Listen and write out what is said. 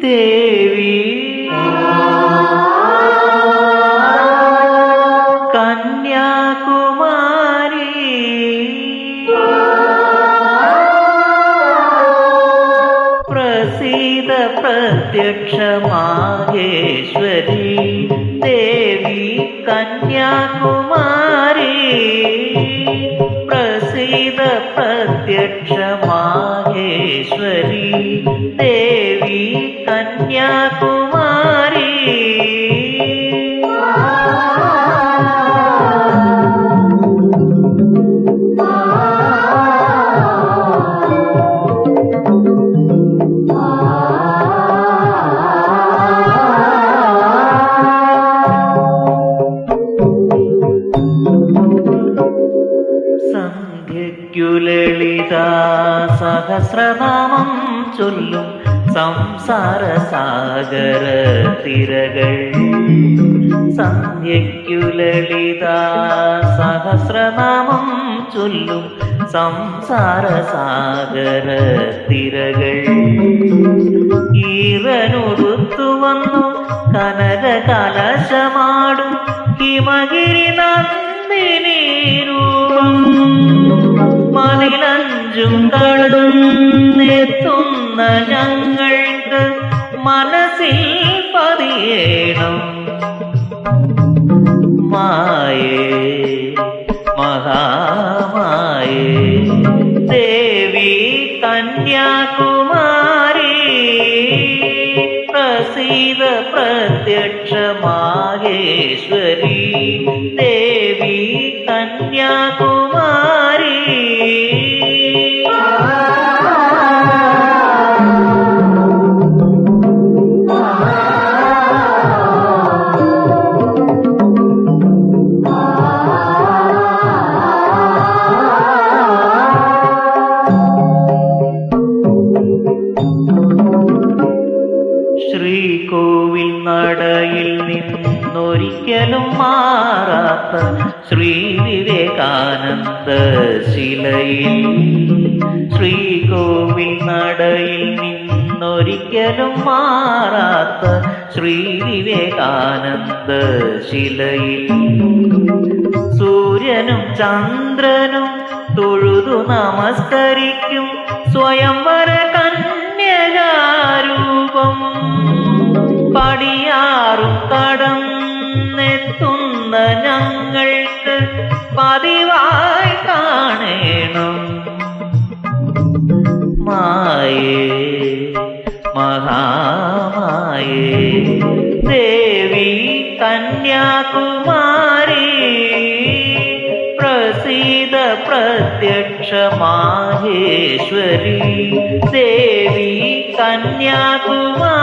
ദേവി കന്യാകുമാരി പ്രസീത പ്രത്യക്ഷ ദേവി കന്യാകുമാരി. त्यक्ष माहेश्वरी देवी कन्याकुमारी സഹസ്രനാമം ചൊല്ലും സംസാര സാഗര തിരകൾ. സന്ധ്യയ്ക്കുലളിത സഹസ്രനാമം ചൊല്ലും സംസാര സാഗര തിരകൾ. ഈറനുടുത്തു വന്നു കനക കലശമാടും ഹിമഗിരി നന്ദിനി മതിലഞ്ചും കടന്നെത്തുന്ന ഞങ്ങൾക്ക് മനസ്സിൽ പതിയേണം. മായേ മഹാമായേ ദേവി കന്യാകുമാരി പ്രസീത പ്രത്യക്ഷമാകേശ്വരി ദേവി കന്യാകുമാരി. ശ്രീകോവിൽ നടയിൽ നിന്നൊരിക്കലും മാറാത്ത ശ്രീ വിവേകാനന്ദ ശിലയിൽ. ശ്രീകോവിൽ നടയിൽ നിന്നൊരിക്കലും മാറാത്ത ശ്രീ വിവേകാനന്ദ ശിലയിൽ. സൂര്യനും ചന്ദ്രനും തൊഴുതു നമസ്കരിക്കും. സ്വയംവര കടന്നെത്തുന്ന ഞങ്ങൾക്ക് പതിവായി കാണേണം. മായേ മഹാമായേ ദേവി കന്യാകുമാരി പ്രസീത പ്രത്യക്ഷ മാഹേശ്വരി ദേവി കന്യാകുമാരി.